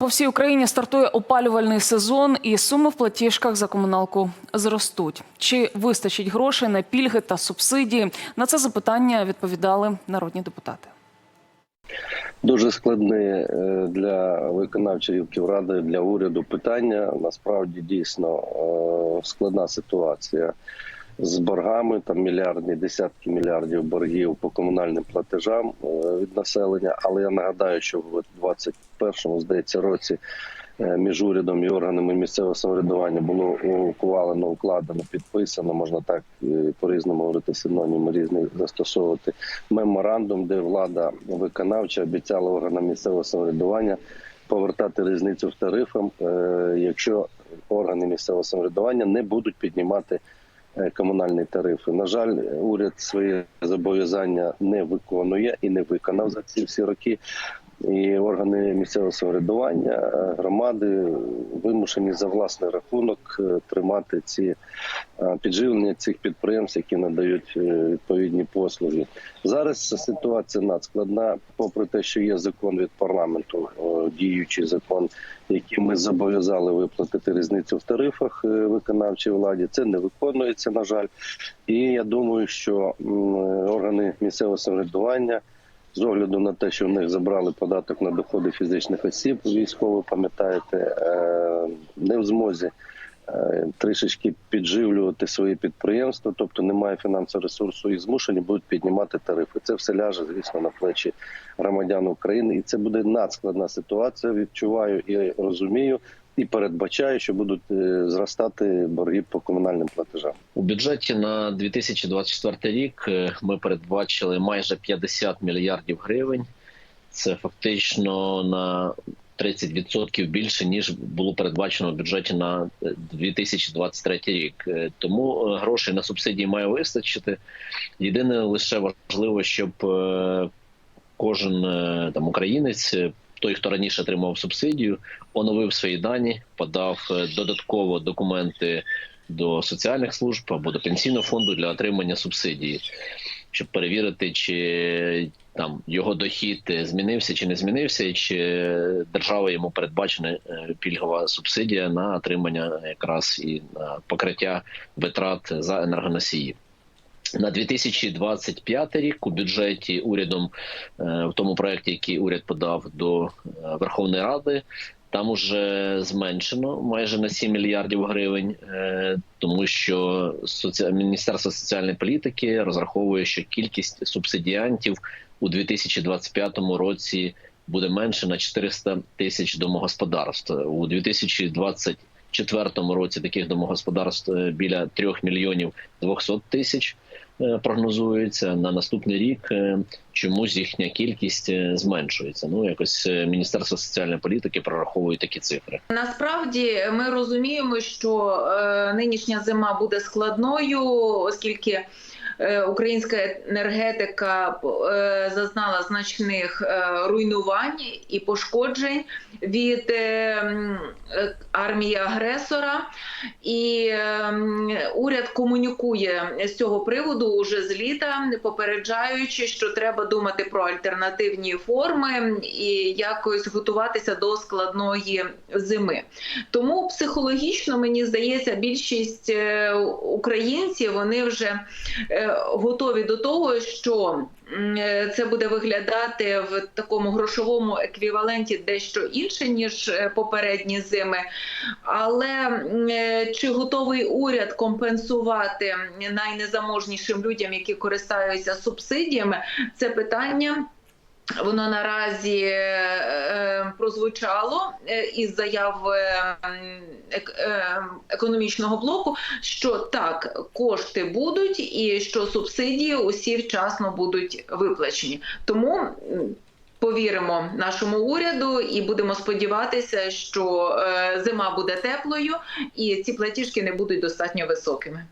По всій Україні стартує опалювальний сезон, і суми в платіжках за комуналку зростуть. Чи вистачить грошей на пільги та субсидії? На це запитання відповідали народні депутати. Дуже складне е, для виконавчої ради для уряду питання. Насправді дійсно е, складна ситуація з боргами. Там мільярдні, десятки мільярдів боргів по комунальним платежам е, від населення. Але я нагадаю, що в 21-му, здається, році е, між урядом і органами місцевого самоврядування було ухвалено, укладено, підписано, можна так е, по-різному говорити синоніми різних застосовувати меморандум, де влада виконавча обіцяла органам місцевого самоврядування повертати різницю в тарифах, е, якщо органи місцевого самоврядування не будуть піднімати комунальні тарифи. На жаль, уряд свої зобов'язання не виконує і не виконав за ці всі роки. І органи місцевого самоврядування, е, громади вимушені за власний рахунок е, тримати ці е, підживлення цих підприємств, які надають відповідні послуги. Зараз ситуація надскладна, попри те, що є закон від парламенту, діючий закон, який ми зобов'язали виплатити різницю в тарифах виконавчій владі. Це не виконується, на жаль. І я думаю, що органи місцевого самоврядування. З огляду на те, що в них забрали податок на доходи фізичних осіб, військово, пам'ятаєте, е, не в змозі трішечки підживлювати свої підприємства, тобто немає фінансового ресурсу і змушені будуть піднімати тарифи. Це все ляже, звісно, на плечі громадян України, і це буде надскладна ситуація. Відчуваю і розумію, і передбачаю, що будуть е, зростати борги по комунальним платежам. У бюджеті на 2024 рік е, ми передбачили майже 50 мільярдів гривень. Це фактично на 30% більше ніж було передбачено в бюджеті на е, 2023 рік. Е, Тому е, грошей на субсидії має вистачити. Єдине лише важливо, щоб е, кожен е, там українець. е, Той, хто раніше отримав субсидію, оновив свої дані, подав е, додатково документи до соціальних служб або до пенсійного фонду для отримання субсидії, щоб перевірити, чи там його дохід змінився чи не змінився, чи держава йому передбачена е, пільгова субсидія на отримання якраз і на покриття витрат за енергоносії. На 2025 рік у бюджеті урядом е, в тому проєкті, який уряд подав до е, Верховної Ради, там уже зменшено майже на 7 мільярдів гривень, е, тому що. Міністерство соціальної політики розраховує, що кількість субсидіантів у 2025 році буде менше на 400 тисяч домогосподарств. У 2024 році таких домогосподарств е, біля 3 мільйонів 200 тисяч е, прогнозується. На наступний рік е, чомусь їхня кількість зменшується. Ну якось Міністерство соціальної політики прораховує такі цифри. Насправді ми розуміємо, що нинішня зима буде складною, оскільки українська енергетика е, зазнала значних е, руйнувань і пошкоджень від е, е, армії агресора. І е, уряд комунікує з цього приводу уже з літа, попереджаючи, що треба думати про альтернативні форми і якось готуватися до складної зими. Тому психологічно мені здається, більшість е, українців вони вже е, готові до того, що е, це буде виглядати в такому грошовому еквіваленті дещо інше ніж е, попередні зими. Але е, чи готовий уряд компенсувати найнезаможнішим людям, які користуються субсидіями, це питання. Воно наразі е, прозвучало е, із заяв е, ек- е, економічного блоку, що так кошти будуть, і що субсидії усі вчасно будуть виплачені. Тому повіримо нашому уряду і будемо сподіватися, що е, зима буде теплою і ці платіжки не будуть достатньо високими.